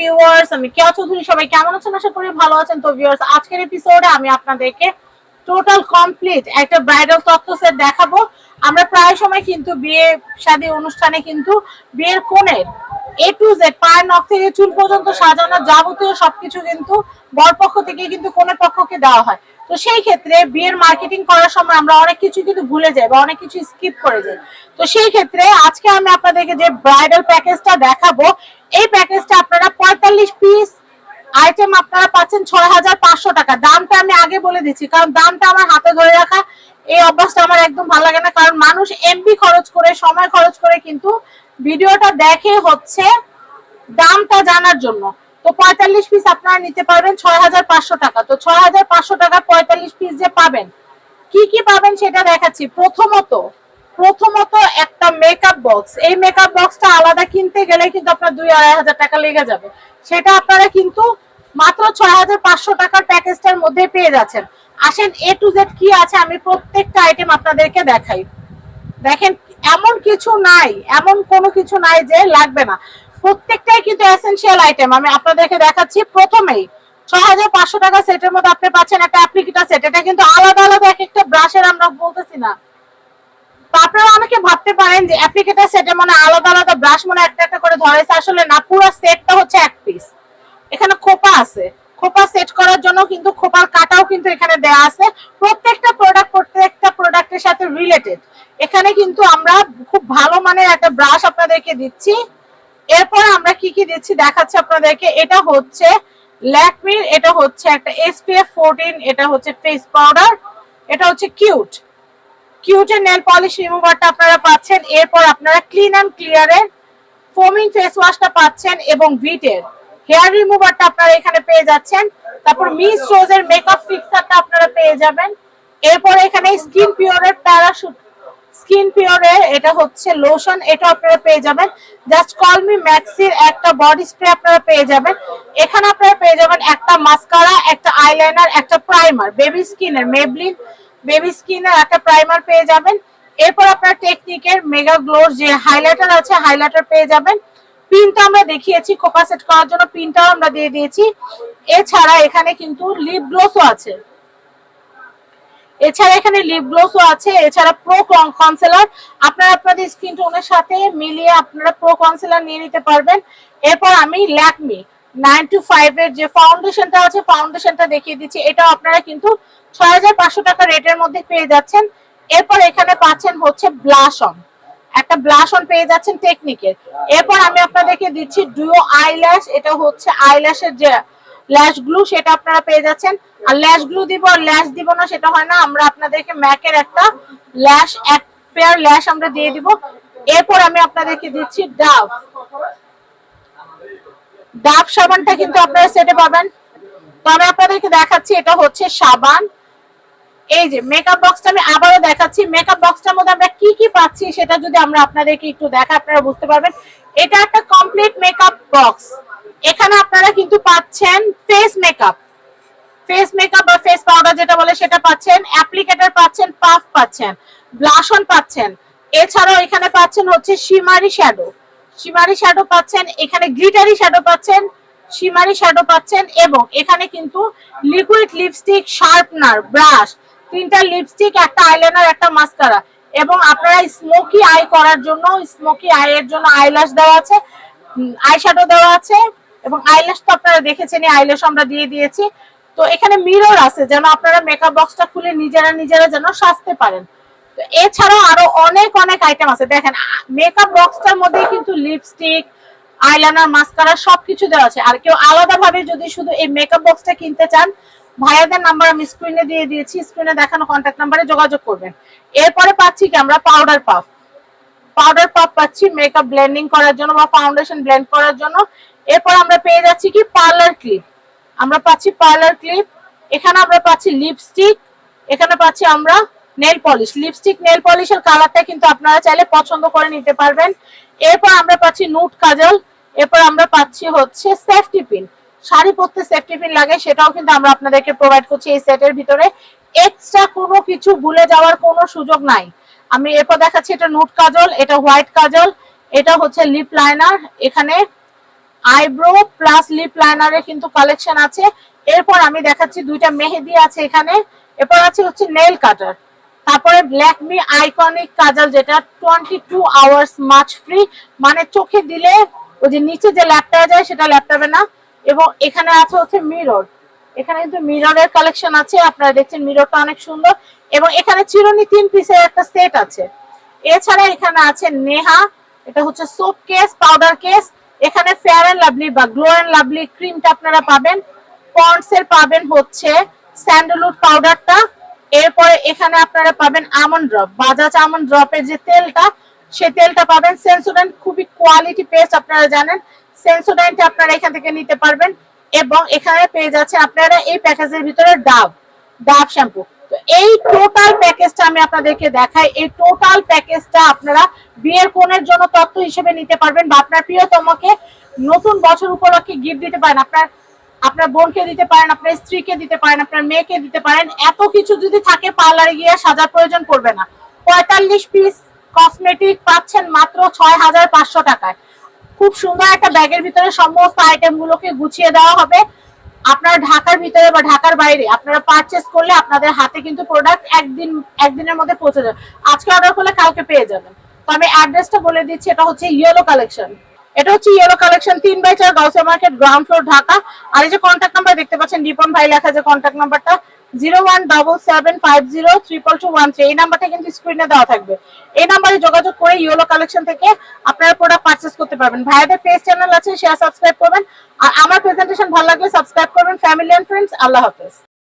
Viewers যাবতীয় সবকিছু কিন্তু থেকে কিন্তু কোনের পক্ষকে দেওয়া হয়। তো সেই ক্ষেত্রে বিয়ের মার্কেটিং করার সময় আমরা অনেক কিছু কিন্তু ভুলে যাই বা অনেক কিছু স্কিপ করে যাই। তো সেই ক্ষেত্রে আজকে আমি আপনাদেরকে যে ব্রাইডাল প্যাকেজটা দেখাবো এই প্যাকেজটা আপনারা পঁয়তাল্লিশ পিস আইটেম আপনারা পাচ্ছেন ছয় হাজার পাঁচশো টাকা। দামটা আমি আগে বলে দিচ্ছি, কারণ দামটা আমার হাতে ধরে রাখা, এই অভ্যাসটা আমার একদম ভালো লাগে না, কারণ মানুষ এমবি খরচ করে, সময় খরচ করে কিন্তু ভিডিওটা দেখে হচ্ছে দামটা জানার জন্য। তো পঁয়তাল্লিশ পিস আপনারা নিতে পারবেন ছয় হাজার পাঁচশো টাকা। তো ছয় হাজার পাঁচশো টাকা পঁয়তাল্লিশ পিস যে পাবেন, কি কি পাবেন সেটা দেখাচ্ছি। প্রথমত প্রথমত একটা মেকআপ বক্স এই মেকআপ বক্সটা আলাদা কিনতে গেলে কিন্তু আপনার দুই আড়াই হাজার টাকা লেগে যাবে। সেটা আপনারা কিন্তু মাত্র ছয় হাজার পাঁচশো টাকার প্যাকেজটার মধ্যে পেয়ে যাচ্ছেন। আসেন এ টু জেড কি আছে আমি প্রত্যেকটা আইটেম আপনাদেরকে দেখাই। দেখেন, এমন কিছু নাই, এমন কোনো কিছু নাই যে লাগবে না। প্রত্যেকটাই কিন্তু এসেনশিয়াল আইটেম আমি আপনাদেরকে দেখাচ্ছি, প্রথমেই ছয় হাজার পাঁচশো টাকা সেটের মধ্যে আপনি পাচ্ছেন একটা অ্যাপ্লিকেটার সেট এটা কিন্তু আলাদা আলাদা এক একটা ব্রাশের আমরা বলতেছি না। তো আপনারা অনেকে ভাবতে পারেন যে অ্যাপ্লিকেটার সেটে মানে আলাদা আলাদা ব্রাশ মানে একটা একটা করে ধরেছে। আসলে না, পুরো সেটটা হচ্ছে এক পিস এখানে খোপা আছে। খোপা সেট করার জন্য কিন্তু খোপার কাটাও কিন্তু এখানে দেয়া আছে। প্রত্যেকটা প্রোডাক্ট প্রত্যেকটা প্রোডাক্টের সাথে রিলেটেড এখানে কিন্তু আমরা খুব ভালো মানের একটা ব্রাশ আপনাদেরকে দিচ্ছি। এরপর আমরা কি কি দিচ্ছি দেখাচ্ছি আপনাদেরকে। এটা হচ্ছে ল্যাকমির এটা হচ্ছে একটা এসপিএফ ফোরটিন এটা হচ্ছে ফেস পাউডার এটা হচ্ছে কিউট কিউটের নেল পলিশ রিমুভারটা আপনারা পাচ্ছেন, এরপর আপনারা ক্লিন অ্যান্ড ক্লিয়ারের ফোমিং ফেস ওয়াশটা পাচ্ছেন এবং ভিটের হেয়ার রিমুভারটা আপনারা এখানে পেয়ে যাচ্ছেন। তারপর মিস রোজের মেকআপ ফিক্সারটা আপনারা পেয়ে যাবেন। এরপর এখানে স্কিন পিওরের প্যারাশুট স্কিন পিওরের এটা হচ্ছে লোশন এটা আপনারা পেয়ে যাবেন। জাস্ট কল মি ম্যাক্সির একটা বডি স্প্রে আপনারা পেয়ে যাবেন। এখানে আপনারা পেয়ে যাবেন একটা মাস্কারা একটা আইলাইনার একটা প্রাইমার বেবি স্কিনের মেবলিন বেবি স্কিনের একটা প্রাইমার পেয়ে যাবেন। এরপর আপনার টেকনিকের মেগা গ্লোর যে হাইলাইটার আছে হাইলাইটার পেয়ে যাবেন। পিনটা আমরা দেখিয়েছি কোপা সেট করার জন্য পিনটাও আমরা দিয়ে দিয়েছি। এছাড়া এখানে কিন্তু লিপ গ্লোসও আছে। এছাড়া এখানে লিপ গ্লোসও আছে। এছাড়া প্রো কনসিলার আপনারা আপনাদের স্কিন টোনের সাথে মিলিয়ে আপনারা প্রো কনসিলার নিয়ে নিতে পারবেন। এরপর আমি ল্যাকমি নাইন টু ফাইভ এর যে ফাউন্ডেশনটা আছে ফাউন্ডেশনটা দেখিয়ে দিচ্ছি। এটাও আপনারা কিন্তু ছয় হাজার পাঁচশো টাকা রেটের মধ্যে পেয়ে যাচ্ছেন। এরপর এখানে পাচ্ছেন হচ্ছে ব্লাশ অন একটা ব্লাশ অন পেয়ে যাচ্ছেন টেকনিকের এরপর আমি আপনাদেরকে দিচ্ছি ডুও আইল্যাশ এটা হচ্ছে আইল্যাশের যে ল্যাশ গ্লু সেটা আপনারা পেয়ে যাচ্ছেন। আর ল্যাশ গ্লু দিব আর ল্যাশ দিব না, সেটা হয় না। আমরা আপনাদেরকে ম্যাকের একটা ল্যাশ এক পেয়ার ল্যাশ আমরা দিয়ে দিব। এরপর আমি আপনাদেরকে দিচ্ছি ডাভ ডাব সাবানটা কিন্তু আপনারা সেটে পাবেন। তো আমি আপনাদেরকে দেখাচ্ছি, এটা হচ্ছে সাবান। এই যে মেকআপ বক্সটা আমি আবারও দেখাচ্ছি। মেকআপ বক্সটার মধ্যে আমরা কি কি পাচ্ছি সেটা যদি আমরা আপনাদেরকে একটু দেখা আপনারা বুঝতে পারবেন। এটা একটা কমপ্লিট মেকআপ বক্স এখানে আপনারা কিন্তু পাচ্ছেন ফেস মেকআপ ফেস মেকআপ বা ফেস পাউডার যেটা বলে সেটা পাচ্ছেন। অ্যাপ্লিকেটর পাচ্ছেন পাফ পাচ্ছেন ব্লাশন পাচ্ছেন। এছাড়াও এখানে পাচ্ছেন হচ্ছে শিমারি শ্যাডো শিমারি শ্যাডো পাচ্ছেন, এখানে গ্লিটারি শ্যাডো পাচ্ছেন শিমারি শ্যাডো পাচ্ছেন এবং এখানে কিন্তু লিকুইড লিপস্টিক শার্পনার ব্রাশ তিনটা লিপস্টিক একটা আইলাইনার একটা মাস্কারা এবং আপনারা স্মোকি আই করার জন্য স্মোকি আই এর জন্য আইল্যাশ দেওয়া আছে আই শ্যাডো দেওয়া আছে এবং আইল্যাশ তো আপনারা দেখেছেন আইল্যাশ আমরা দিয়ে দিয়েছি। তো এখানে মিরর আছে, যেন আপনারা মেকআপ বক্সটা খুলে নিজেরা নিজেরা যেন সাজতে পারেন। এছাড়াও আরও অনেক অনেক আইটেম আছে। দেখেন মেকআপ বক্সটার মধ্যে কিন্তু লিপস্টিক আইলাইনার মাস্কারা সবকিছু দেওয়া আছে। আর কেউ আলাদাভাবে যদি শুধু এই মেকআপ বক্সটা কিনতে চান, ভাইয়াদের নাম্বার আমি স্ক্রিনে দিয়ে দিয়েছি। স্ক্রিনে দেখানো কন্ট্যাক্ট নাম্বারে যোগাযোগ করবেন। এরপরে পাচ্ছি কি আমরা পাউডার পাফ পাউডার পাফ পাচ্ছি মেকআপ ব্লেন্ডিং করার জন্য বা ফাউন্ডেশন ব্লেন্ড করার জন্য। এরপর আমরা পেয়ে যাচ্ছি কি পার্লার ক্লিপ আমরা পাচ্ছি পার্লার ক্লিপ এখানে আমরা পাচ্ছি লিপস্টিক এখানে পাচ্ছি আমরা নেল পলিশ লিপস্টিক নেল পলিশের কালারটা কিন্তু আপনারা চাইলে পছন্দ করে নিতে পারবেন। এরপর আমরা পাচ্ছি নুট কাজল। এরপর আমরা পাচ্ছি হচ্ছে সেফটি পিন শাড়ি পরতে সেফটি পিন লাগে, সেটাও কিন্তু আমরা আপনাদেরকে প্রোভাইড করছি এই সেটের ভিতরে। এক্সট্রা কোনো কিছু ভুলে যাওয়ার কোনো সুযোগ নাই। আমি এরপর দেখাচ্ছি এটা নুট কাজল, এটা হোয়াইট কাজল, এটা হচ্ছে লিপ লাইনার এখানে আইব্রো প্লাস লিপ লাইনারের কিন্তু কালেকশন আছে। এরপর আমি দেখাচ্ছি দুইটা মেহেদি আছে এখানে। এরপর আছে হচ্ছে নেল কাটার তারপরে ব্ল্যাকমি আইকনিক কাজল, যেটা টোয়েন্টি টু আওয়ার্স মাছ ফ্রি মানে চোখে দিলে ওই যে নিচে যে ল্যাপটা যায় সেটা ল্যাপটপে না। এবং এখানে আছে হচ্ছে মিরর এখানে কিন্তু মিররের কালেকশন আছে, আপনারা দেখছেন মিররটা অনেক সুন্দর। এবং এখানে চিরুনি তিন পিসের একটা সেট আছে। এছাড়া এখানে আছে নেহা, এটা হচ্ছে সোপ কেস পাউডার কেস এখানে ফেয়ার অ্যান্ড লাভলি বা গ্লো অ্যান্ড লাভলি ক্রিমটা আপনারা পাবেন। পন্ডস এর পাবেন হচ্ছে স্যান্ডেলউড পাউডারটা এরপরে এখানে আপনারা পাবেন আমন্ড ড্রপ বাজাজ আমন্ড ড্রপের যে তেলটা সে তেলটা পাবেন সেন্সোডেন্ট খুবই কোয়ালিটি পেস্ট আপনারা জানেন। সেন্সোডেন্ট আপনারা এখান থেকে নিতে পারবেন এবং এখানে পেয়ে যাচ্ছে আপনারা এই প্যাকেজের ভিতরে ডাব ডাব শ্যাম্পু। তো এই টোটাল প্যাকেজটা আমি আপনাদেরকে দেখাই। এই টোটাল প্যাকেজটা আপনারা বিয়ের কোণের জন্য তথ্য হিসেবে নিতে পারবেন বা আপনার প্রিয়তমকে নতুন বছর উপলক্ষে গিফট দিতে পারেন। আপনার আপনার বোনকে দিতে পারেন, আপনার স্ত্রীকে দিতে পারেন, আপনার মেয়েকে দিতে পারেন, এত কিছু যদি থাকে পার্লারে গিয়ে সাজার প্রয়োজন পড়বে না। পঁয়তাল্লিশ পিস কসমেটিক পাচ্ছেন মাত্র ছয় হাজার পাঁচশো টাকায়। খুব সুন্দর একটা ব্যাগের ভিতরে সমস্ত আইটেম গুলোকে গুছিয়ে দেওয়া হবে। আপনার ঢাকার ভিতরে বা ঢাকার বাইরে আপনারা পারচেস করলে আপনাদের হাতে কিন্তু প্রোডাক্ট একদিন, একদিনের মধ্যে পৌঁছে যাবে। আজকে অর্ডার করলে কালকে পেয়ে যাবেন। তো আমি অ্যাড্রেসটা বলে দিচ্ছি, এটা হচ্ছে ইয়েলো কালেকশন এটা হচ্ছে ইয়েলো কালেকশন তিন বাই চার, Gausia market ground floor Dhaka. আর এই যে কন্ট্যাক্ট নাম্বার দেখতে পাচ্ছেন, রিপন ভাই লেখা যে কন্ট্যাক্ট নাম্বারটা zero one double seven five zero triple two one এই কিন্তু দেওয়া থাকবে। এই নাম্বারে যোগাযোগ করে কালেকশন থেকে আপনারা প্রোডাক্ট করতে পারবেন। চ্যানেল আছে শেয়ার সাবস্ক্রাইব করবেন। আর আমার প্রেজেন্টেশন ভালো লাগলে সাবস্ক্রাইব করবেন। ফ্যামিলি এন্ড ফ্রেন্ডস আল্লাহ হাফেজ।